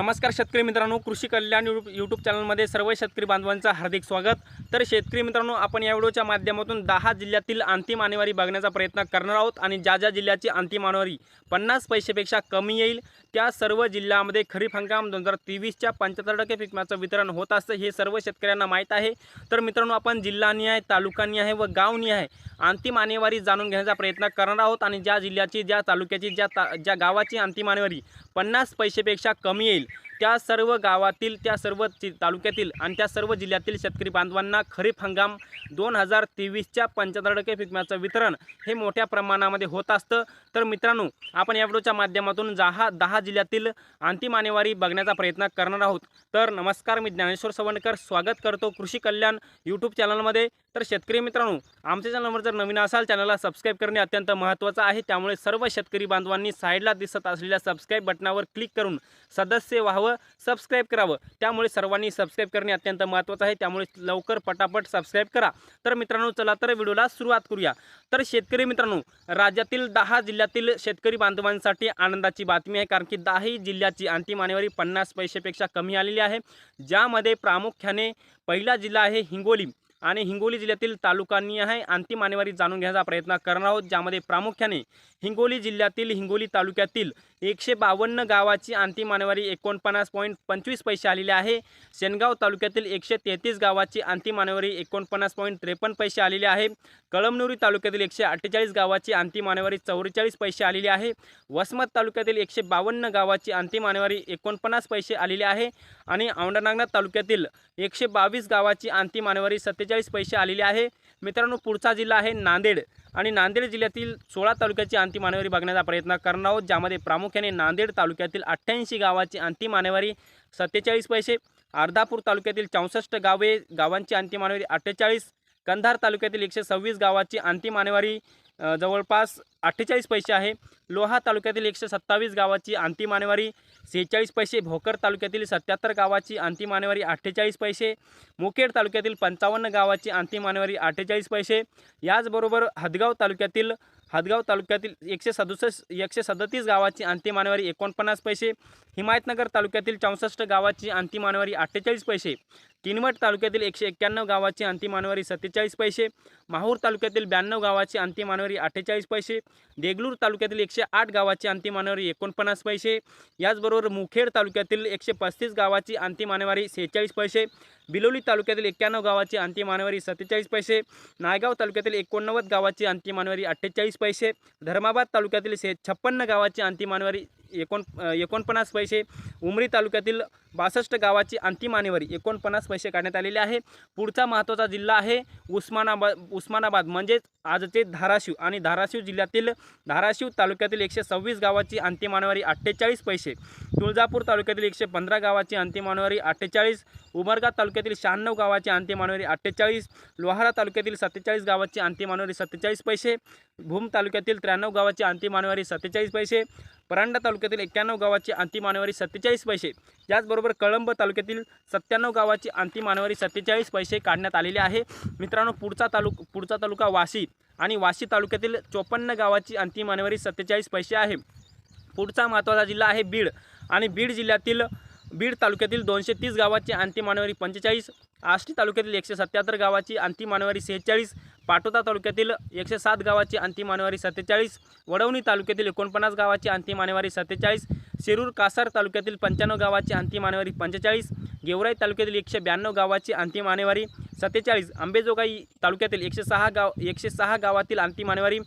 नमस्कार शेतकरी मित्रांनो कृषी कल्याण यू यूट्यूब चॅनलमध्ये सर्व शेतकरी बांधवांचं हार्दिक स्वागत. तर शेतकरी मित्रांनो आपण या व्हिडिओच्या माध्यमातून दहा जिल्ह्यातील अंतिम आणेवारी बघण्याचा प्रयत्न करणार आहोत आणि ज्या ज्या जिल्ह्याची अंतिम आणेवारी पन्नास पैशापेक्षा कमी येईल त्या सर्व जिल्ह्यामध्ये खरीप हंगाम दोन हजार तेवीसच्या पंच्याहत्तर टक्के पिकम्याचं वितरण होत असतं हे सर्व शेतकऱ्यांना माहीत आहे. तर मित्रांनो आपण जिल्हानिहाय तालुकानिहाय व गावनिहाय अंतिम आणेवारी जाणून घेण्याचा प्रयत्न करणार आहोत आणि ज्या जिल्ह्याची ज्या तालुक्याची ज्या ता ज्या गावाची अंतिम आणेवारी पन्नास पैशापेक्षा कमी येईल त्या सर्व गावातील त्या सर्व तालुक्यातील आणि त्या सर्व जिल्ह्यातील शेतकरी बांधवांना खरीप हंगाम दोन हजार तेवीसच्या पंच्याहत्तर टक्के पिकम्याचं वितरण हे मोठ्या प्रमाणामध्ये होत असतं. तर मित्रांनो आपण या व्हिडिओच्या माध्यमातून दहा दहा जिल्ह्यातील अंतिम आणेवारी बघण्याचा प्रयत्न करणार आहोत. तर नमस्कार मी ज्ञानेश्वर सवणकर स्वागत करतो कृषी कल्याण यूट्यूब चॅनलमध्ये तर शेतकरी मित्रांनो आमच्या चॅनलवर जर नवीन असाल चॅनलला सबस्क्राईब करणे अत्यंत महत्त्वाचं आहे. त्यामुळे सर्व शेतकरी बांधवांनी साईडला दिसत असलेल्या सबस्क्राईब बटनावर क्लिक करून सदस्य व्हावं सबस्क्राईब करावं. त्यामुळे सर्वांनी सबस्क्राईब करणे अत्यंत महत्त्वाचं आहे. त्यामुळे लवकर पटापट सबस्क्राईब करा. तर मित्रांनो चला तर व्हिडिओला सुरुवात करूया. तर शेतकरी मित्रांनो राज्यातील दहा जिल्ह्यातील शेतकरी बांधवांसाठी आनंदाची बातमी आहे. कारण की दहाही जिल्ह्याची अंतिम आणेवारी पन्नास पैशापेक्षा कमी आलेली आहे. ज्यामध्ये प्रामुख्याने पहिला जिल्हा आहे हिंगोली. आणि हिंगोली जिल्ह्यातील तालुकांनी आहे अंतिम आणेवारी जाणून घ्यायचा प्रयत्न करणार आहोत ज्यामध्ये प्रामुख्याने हिंगोली जिल्ह्यातील हिंगोली तालुक्यातील एकशे बावन्न गावाची अंतिम मानेवारी एकोणपन्नास पॉईंट पंचवीस पैसे आलेले आहे. शेनगाव तालुक्यातील एकशे तेहतीस गावाची अंतिम मानेवारी एकोणपन्नास पॉईंट त्रेपन्न पैसे आलेले आहे. कळमनुरी तालुक्यातील एकशे अठ्ठेचाळीस गावाची अंतिम मानेवारी चौवेचाळीस पैसे आलेली आहे. वसमत तालुक्यातील एकशे बावन्न गावाची अंतिम मानेवारी एकोणपन्नास पैसे आलेली आहे. आणि औंढानागनाथ तालुक्यातील एकशे बावीस गावाची अंतिम मानेवारी सत्तेचाळीस पैसे आलेली आहे. मित्रांनो पुढचा जिल्हा आहे नांदेड. आणि नांदेड जिल्ह्यातील सोळा तालुक्याची अंतिम मानेवारी बघण्याचा प्रयत्न करणार आहोत ज्यामध्ये प्रामुख्याने नांदेड तालुक्यातील अठ्ठ्याऐंशी गावाची अंतिम मानेवारी सत्तेचाळीस पैसे अर्धापूर तालुक्यातील चौसष्ट गावे गावांची अंतिम मानेवारी अठ्ठेचाळीस कंधार तालुक्यातील एकशे सव्वीस गावाची अंतिम मानेवारी जवळपास अठ्ठेचाळीस पैसे आहे. लोहा तालुक्यातील एकशे सत्तावीस गावाची अंतिम आणेवारी सेहेचाळीस पैसे भोकर तालुक्यातील सत्याहत्तर गावाची अंतिम आणेवारी अठ्ठेचाळीस पैसे मुखेड तालुक्यातील पंचावन्न गावाची अंतिम आणेवारी अठ्ठेचाळीस पैसे. याचबरोबर हदगाव तालुक्यातील हदगाव तालुक्यातील एकशे सदुसष्ट एकशे सदतीस गावाची अंतिम आणेवारी एकोणपन्नास पैसे. हिमायतनगर तालुक्यातील चौसष्ट गावाची अंतिम आणेवारी अठ्ठेचाळीस पैसे. किनवट तालुक्यातील एकशे एक्क्याण्णव गावाची अंतिम आणेवारी सत्तेचाळीस पैसे माहूर तालुक्यातील ब्याण्णव गावाची अंतिम आणेवारी अठ्ठेचाळीस पैसे देगलूर तालुक्यातील एकशे आठ गावाची अंतिम एकोणपन्नास पैसे याचबरोबर मुखेड तालुक्यातील एकशे पस्तीस गावाची अंतिम सेहेचाळीस पैसे बिलोली तालुक्यातील एक्क्याण्णव गावाची अंतिम आणेवारी सत्तेचाळीस पैसे नायगाव तालुक्यातील एकोणनव्वद गावाची अंतिम आणेवारी अठ्ठेचाळीस पैसे धर्माबाद तालुक्यातील से छप्पन्न गावाची अंतिम एकोण एकोणपन्नास पैसे उमरी तालुक्यातील बासष्ट गावाची अंतिम आणेवारी एकोणपन्नास पैसे काढण्यात आलेले आहे. पुढचा महत्त्वाचा जिल्हा आहे उस्मानाबाद उस्मानाबाद. म्हणजेच आजचे धाराशिव आणि धाराशिव जिल्ह्यातील धाराशिव तालुक्यातील एकशे सव्वीस गावाची अंतिम आणेवारी अठ्ठेचाळीस पैसे. तुळजापूर तालुक्यातील एकशे पंधरा गावाची अंतिम आणेवारी अठ्ठेचाळीस. उमरगा तालुक्यातील शहाण्णव गावाची अंतिम आणेवारी अठ्ठेचाळीस. लोहारा तालुक्यातील सत्तेचाळीस गावाची अंतिम आणेवारी सत्तेचाळीस पैसे. भूम तालुक्यातील त्र्याण्णव गावाची अंतिम आणेवारी सत्तेचाळीस पैसे. परांडा तालुक्यातील एक्क्याण्णव गावाची अंतिम आणेवारी सत्तेचाळीस पैसे. याचबरोबर कळंब तालुक्यातील सत्त्याण्णव गावाची अंतिम मानवारी सत्तेचाळीस पैसे काढण्यात आलेले आहे. मित्रांनो पुढचा तालुक पुढचा तालुका वाशी आणि वाशी तालुक्यातील चोपन्न गावाची अंतिम मानवारी सत्तेचाळीस पैसे आहे. पुढचा महत्त्वाचा जिल्हा आहे बीड आणि बीड जिल्ह्यातील बीड तालुक्यातील दोनशे तीस गावाची अंतिम मानेवारी पंचेचाळीस आष्टी तालुक्यातील एकशे सत्याहत्तर गावाची अंतिम मानेवारी सेहेचाळीस पाटोदा तालुक्यातील एकशे सात गावाची अंतिम मानेवारी सत्तेचाळीस वडवणी तालुक्यातील एकोणपन्नास गावाची अंतिम मानेवारी सत्तेचाळीस शिरूर कासार तालुक्यातील पंच्याण्णव गावाची अंतिम मानेवारी पंचेचाळीस गेवराई तालुक्यातील एकशे ब्याण्णव गावाची अंतिम मानेवारी सत्तेचाळीस अंबेजोगाई तालुक्यातील एकशे सहा गाव एकशे सहा गावातील अंतिम मानेवारी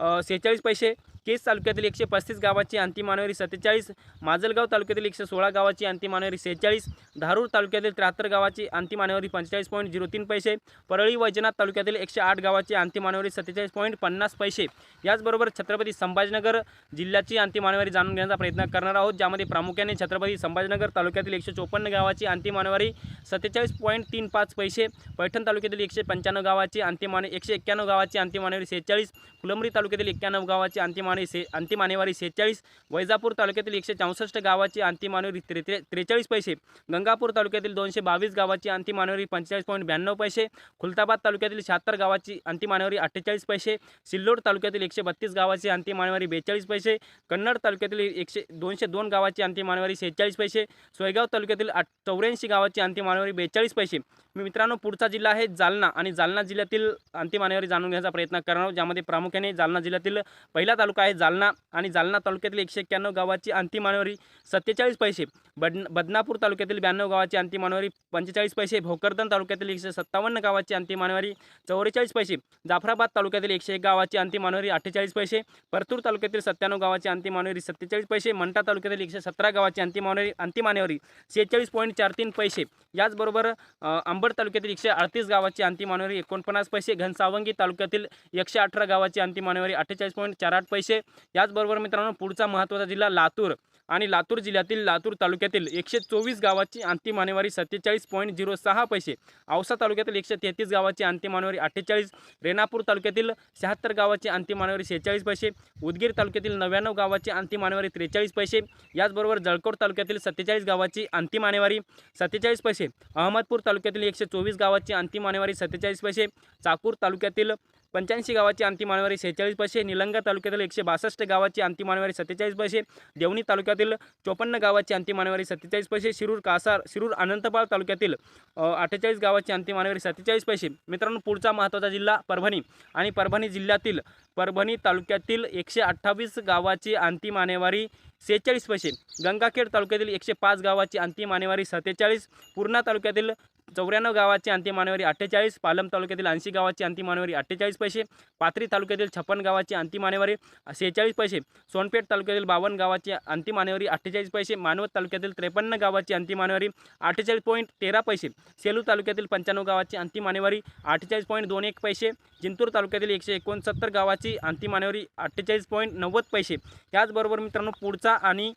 सेहेचाळीस पैसे केस तालुक्यातील एकशे पस्तीस गावाची अंतिम आणेवारी सत्तेचाळीस माजलगाव तालुक्यातील एकशे सोळा गावाची अंतिम आणेवारी सेहेचाळीस धारूर तालुक्यातील त्र्याहत्तर गावाची अंतिम आणेवारी पंचेचाळीस पॉईंट झिरो तीन पैसे परळी वैजनाथ तालुक्यातील एकशे आठ गावाची अंतिम आणेवारी सत्तेचाळीस पॉईंट पन्नास पैसे. याचबरोबर छत्रपती संभाजीनगर जिल्ह्याची अंतिम आणेवारी जाणून घेण्याचा प्रयत्न करणार आहोत ज्यामध्ये प्रामुख्याने छत्रपती संभाजीनगर तालुक्यातील एकशे चोपन्न गावाची अंतिम आणेवारी सत्तेचाळीस पॉईंट तीन पाच पैसे पैठण तालुक्यातील एकशे पंच्याण्णव गावाची अंतिम आणे एकशे एक्क्याण्णव गावाची अंतिम आणेवारी सेहेचाळीस फुलंबरी तालुक्यातील एक्क्याण्णव गावाची अंतिम अंतिमाने से अंतिमानेवारी सेहेचाळीस वैजापूर तालुक्यातील एकशे चौसष्ट गावाची अंतिम आणेवारी त्रे त्रेचाळीस पैसे. गंगापूर तालुक्यातील दोनशे बावीस गावाची अंतिमानेवारी पंचेचाळीस पॉईंट ब्याण्णव पैसे. खुलताबाद तालुक्यातील शहात्तर गावाची अंतिम आणेवारी अठ्ठेचाळीस पैसे. सिल्लोड तालुक्यातील एकशे बत्तीस गावाची अंतिम आणेवारी बेचाळीस पैसे. कन्नड तालुक्यातील एकशे दोनशे दोन गावाची अंतिम आणेवारी सेहेचाळीस पैसे. सोयगाव तालुक्यातील आठ चौऱ्याऐंशी गावाची अंतिम आणेवारी बेचाळीस पैसे. मी मित्रांनो पुढचा जिल्हा आहे जालना आणि जालना जिल्ह्यातील अंतिम आणेवारी जाणून घेण्याचा प्रयत्न करणार आहोत. ज्यामध्ये प्रामुख्याने जालना जिल्ह्यातील पहिला तालुका आहे जालना आणि जालना तालुक्यातील एकशे एक्क्याण्णव गावाची अंतिम आणेवारी सत्तेचाळीस पैसे बड बदनापूर तालुक्यातील ब्याण्णव गावाची अंतिमानेवारी पंचेचाळीस पैसे भोकरदन तालुक्यातील एकशे सत्तावन्न गावाची अंतिम आणेवारी चौवेचाळीस पैसे जाफराबाद तालुक्यातील एकशे एक गावाची अंतिम आणेवारी अठ्ठेचाळीस पैसे परतूर तालुक्यातील सत्त्याण्णव गावाची अंतिमानेवारी सत्तेचाळीस पैसे मंठा तालुक्यातील एकशे सतरा गावाची अंतिम आणेवारी अंतिम आणेवारी सेहेचाळीस पॉईंट चार तीन पैसे. याचबरोबर अ, अंबड तालुक्यातील एकशे अडतीस गावाची अंतिमानेवारी एकोणपन्नास पैसे घनसावंगी तालुक्यातील एकशे अठरा गावाची अंतिम मानवारी अठ्ठेचाळीस पॉईंट चार आठ पैसे. याचबरोबर मित्रांनो पुढचा महत्त्वाचा जिल्हा लातूर. आणि लातूर जिल्ह्यातील लातूर तालुक्यातील एकशे चोवीस गावाची अंतिमानेवारी सत्तेचाळीस पॉईंट झिरो सहा पैसे. औसा तालुक्यातील एकशे तेहतीस गावाची अंतिम मानेवारी अठ्ठेचाळीस. रेणापूर तालुक्यातील शहात्तर गावाची अंतिम मानेवारी सेहेचाळीस पैसे. उदगीर तालुक्यातील नव्याण्णव गावाची अंतिमानेवारी त्रेचाळीस पैसे. याचबरोबर जळकोट तालुक्यातील सत्तेचाळीस गावाची अंतिम मानेवारी सत्तेचाळीस पैसे. अहमदपूर तालुक्यातील एकशे चोवीस गावाची अंतिम मानेवारी सत्तेचाळीस पैसे. चाकूर तालुक्यातील पंच्याऐंशी गावाची अंतिमानेवारी सेहेचाळीस पैसे निलंगा तालुक्यातील एकशे बासष्ट गावाची अंतिमानेवारी सत्तेचाळीस पैसे देवणी तालुक्यातील चोपन्न गावाची अंतिम अंतिमानेवारी सत्तेचाळीस पैसे शिरूर कासार शिरूर अनंतपाळ तालुक्यातील अठ्ठेचाळीस गावाची अंतिमानेवारी सत्तेचाळीस पैसे मित्रांनो पुढचा महत्त्वाचा जिल्हा परभणी आणि परभणी जिल्ह्यातील परभणी तालुक्यातील एकशे अठ्ठावीस गावाची अंतिम अंतिमानेवारी सेहेचाळीस पैसे गंगाखेड तालुक्यातील एकशे पाच गावाची अंतिम अंतिमानेवारी सत्तेचाळीस. पूर्णा तालुक्यातील चौऱ्याण्णव गावाची अंतिमानेवारी अठ्ठेचाळीस पालम तालुक्यातील ऐंशी गावाची अंतिमानेवारी अठ्ठेचाळीस पैसे पाथरी तालुक्यातील छप्पन गावाची अंतिम अंतिमानेवारी सेहेचाळीस पैसे सोनपेठ तालुक्यातील बावन्न गावाची अंतिमानेवारी अठ्ठेचाळीस पैसे मानवत तालुक्यातील त्रेपन्न गावाची अंतिम अंतिमानेवारी अठ्ठेचाळीस पॉईंट तेरा पैसे सेलू तालुक्यातील पंच्याण्णव गावाची अंतिम अंतिमानेवारी अठ्ठेचाळीस पॉईंट दोन एक पैसे जिंतूर तालुक्यातील एकशे एकोणसत्तर गावाची अंतिम अंतिमानेवारी अठ्ठेचाळीस पॉईंट नव्वद पैसे. त्याचबरोबर मित्रांनो पुढचा आणि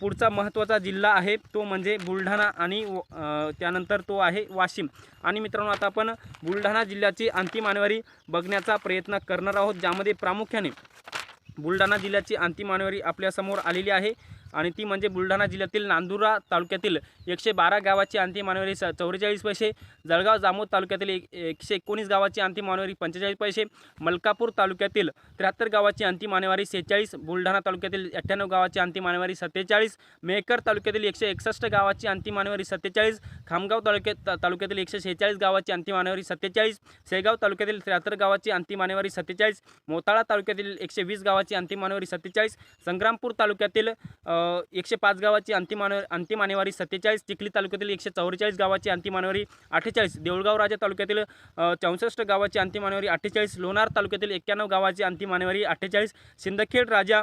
पुढचा महत्त्वाचा जिल्हा आहे तो म्हणजे बुलढाणा आणि व- त्यानंतर तो आहे वाशिम. आणि मित्रांनो आता आपण बुलढाणा जिल्ह्याची अंतिम मानवारी बघण्याचा प्रयत्न करणार आहोत ज्यामध्ये प्रामुख्याने बुलढाणा जिल्ह्याची अंतिम मानवारी आपल्यासमोर आलेली आहे. आणि ती म्हणजे बुलढाणा जिल्ह्यातील नांदुरा तालुक्यातील एकशे बारा गावाची अंतिम मानवारी स चौवेचाळीस पैसे जळगाव जामोद तालुक्यातील एक एकशे एकोणीस गावाची अंतिम मानवारी पंचेचाळीस पैसे मलकापूर तालुक्यातील त्र्याहत्तर गावाची अंतिम मानवारी सेहेचाळीस बुलढाणा तालुक्यातील अठ्ठ्याण्णव गावाची अंतिम मानवारी सत्तेचाळीस मेहकर तालुक्यातील एकशे एकसष्ट गावाची अंतिम मानवारी सत्तेचाळीस खामगाव तालुक्यात तालुक्यातील एकशे शेहेचाळीस गावाची अंतिम मानवारी सत्तेचाळीस शेगाव तालुक्यातील त्र्याहत्तर गावाची अंतिम मानवारी सत्तेचाळीस मोताळा तालुक्यातील एकशे वीस गावाची अंतिम मानवारी सत्तेचाळीस संग्रामपूर तालुक्यातील एकशे पाच गावाची अंतिम अंतिम मानेवारी सत्तेचाळीस चिखली तालुक्यातील एकशे चौवेचाळीस गावाची अंतिम आणेवारी अठ्ठेचाळीस देऊळगाव राजा तालुक्यातील चौसष्ट गावाची अंतिम आणेवारी अठ्ठेचाळीस लोणार तालुक्यातील एक्क्याण्णव गावाची अंतिम मानेवारी अठ्ठेचाळीस सिंदखेड राजा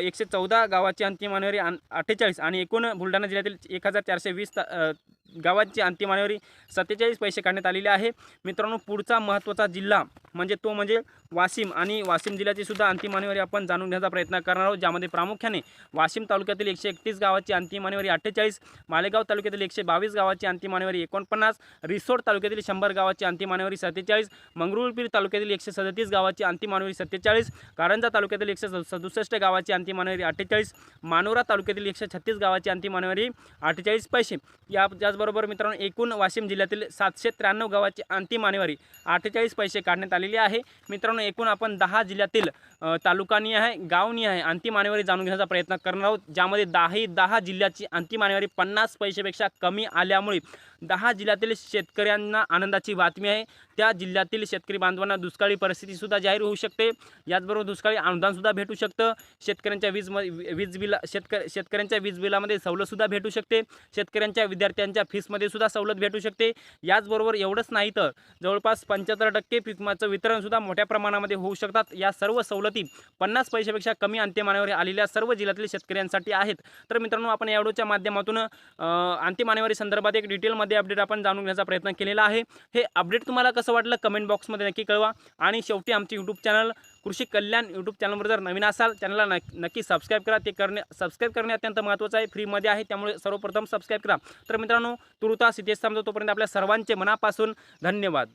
एकशे चौदा गावाची अंतिम मानेवारी अठ्ठेचाळीस आणि एकूण बुलढाणा जिल्ह्यातील एक हजार चारशे वीस ता गावाची अंतिम मानेवारी सत्तेचाळीस पैसे काढण्यात आलेले आहे. मित्रांनो पुढचा महत्त्वाचा जिल्हा म्हणजे तो म्हणजे वाशिम आणि वाशिम जिल्ह्याची सुद्धा अंतिम मानेवारी आपण जाणून घेण्याचा प्रयत्न करणार आहोत ज्यामध्ये प्रामुख्याने वाशिम तालुक्यातील एकशे एकतीस गावाची अंतिम मानेवारी अठ्ठेचाळीस मालेगाव तालुक्यातील एकशे बावीस गावाची अंतिम मानेवारी एकोणपन्नास रिसोड तालुक्यातील शंभर गावाची अंतिम मानेवारी सत्तेचाळीस मंगरुळपीर तालुक्यातील एकशे सदतीस गावाची अंतिम मानेवारी सत्तेचाळीस कारंजा तालुक्यातील एकशे स- सदुसष्ट गावाची अंतिम मानेवारी अठ्ठेचाळीस मानोरा तालुक्यातील एकशे छत्तीस गावाची अंतिम मानेवारी अठ्ठेचाळीस पैसे. या त्याचबरोबर मित्रांनो एकूण वाशिम जिल्ह्यातील सातशे त्र्याण्णव गावाची अंतिम मानेवारी अठ्ठेचाळीस पैसे काढण्यात आले झालेली आहे. मित्रांनो एकूण आपण दहा जिल्ह्यातील तालुकानी आहे गावनी आहे अंतिम मानेवारी जाणून घेण्याचा प्रयत्न करणार आहोत. ज्यामध्ये दहाही दहा जिल्ह्याची अंतिम मानेवारी पन्नास पैशापेक्षा कमी आल्यामुळे दहा जिल्ह्यातील शेतकऱ्यांना आनंदाची बातमी आहे. त्या जिल्ह्यातील शेतकरी बांधवांना दुष्काळी परिस्थितीसुद्धा जाहीर होऊ शकते. याचबरोबर दुष्काळी अनुदानसुद्धा भेटू शकतं. शेतकऱ्यांच्या वीज म वीज बिला शेतक शेतकऱ्यांच्या वीज बिलामध्ये सवलतसुद्धा भेटू शकते. शेतकऱ्यांच्या विद्यार्थ्यांच्या फीसमध्ये सुद्धा सवलत भेटू शकते. याचबरोबर एवढंच नाही तर जवळपास पंच्याहत्तर टक्के पिकमाचं वितरणसुद्धा मोठ्या प्रमाणामध्ये होऊ शकतात. या सर्व सवलती पन्नास पैशापेक्षा कमी अंत्यमानेवर आलेल्या सर्व जिल्ह्यातील शेतकऱ्यांसाठी आहेत. तर मित्रांनो आपण या व्हिडिओच्या माध्यमातून अंत्यमानेवारी संदर्भात एक डिटेलमध्ये अपडेट आपण जाणून घेण्याचा प्रयत्न केलेला आहे. हे अपडेट तुम्हाला कसं वाटलं कमेंट बॉक्समध्ये नक्की कळवा. आणि शेवटी आमचे यूट्यूब चॅनल कृषी कल्याण यूट्यूब चॅनलवर जर नवीन असाल चॅनलला नक्की नक्की सबस्क्राईब करा. ते करणे सबस्क्राईब करणे अत्यंत महत्त्वाचं आहे. फ्रीमध्ये आहे त्यामुळे सर्वप्रथम सबस्क्राईब करा. तर मित्रांनो तुरुता सिद्धेश समजा तोपर्यंत आपल्या सर्वांचे मनापासून धन्यवाद.